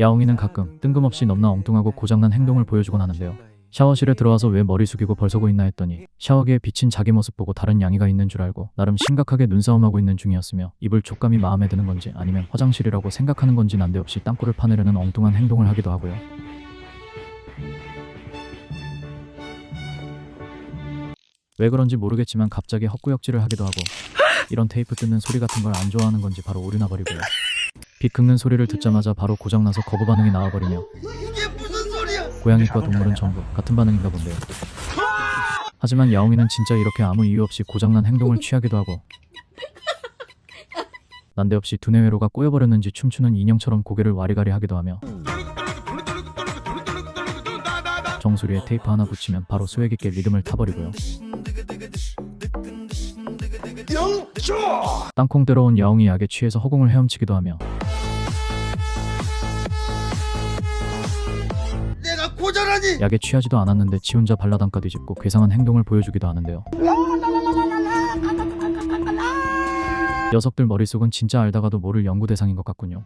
야옹이는 가끔 뜬금없이 넘나 엉뚱하고 고장난 행동을 보여주곤 하는데요. 샤워실에 들어와서 왜 머리 숙이고 벌서고 있나 했더니 샤워기에 비친 자기 모습 보고 다른 양이가 있는 줄 알고 나름 심각하게 눈싸움하고 있는 중이었으며 입을 촉감이 마음에 드는 건지 아니면 화장실이라고 생각하는 건지 난데없이 땅굴을 파내려는 엉뚱한 행동을 하기도 하고요. 왜 그런지 모르겠지만 갑자기 헛구역질을 하기도 하고 이런 테이프 뜯는 소리 같은 걸 안 좋아하는 건지 바로 오류나 버리고요. 빛 긁는 소리를 듣자마자 바로 고장나서 거부 반응이 나와버리며 이게 무슨 소리야? 고양이과 동물은 전부 같은 반응인가 본데요. 하지만 야옹이는 진짜 이렇게 아무 이유 없이 고장난 행동을 취하기도 하고 난데없이 두뇌회로가 꼬여버렸는지 춤추는 인형처럼 고개를 와리가리 하기도 하며 정수리에 테이프 하나 붙이면 바로 수액 있게 리듬을 타버리고요. 땅콩 들어온 야옹이 약에 취해서 허공을 헤엄치기도 하며 고절하니! 약에 취하지도 않았는데 지 혼자 발라담가 뒤집고 괴상한 행동을 보여주기도 하는데요. 녀석들 머릿속은 진짜 알다가도 모를 연구 대상인 것 같군요.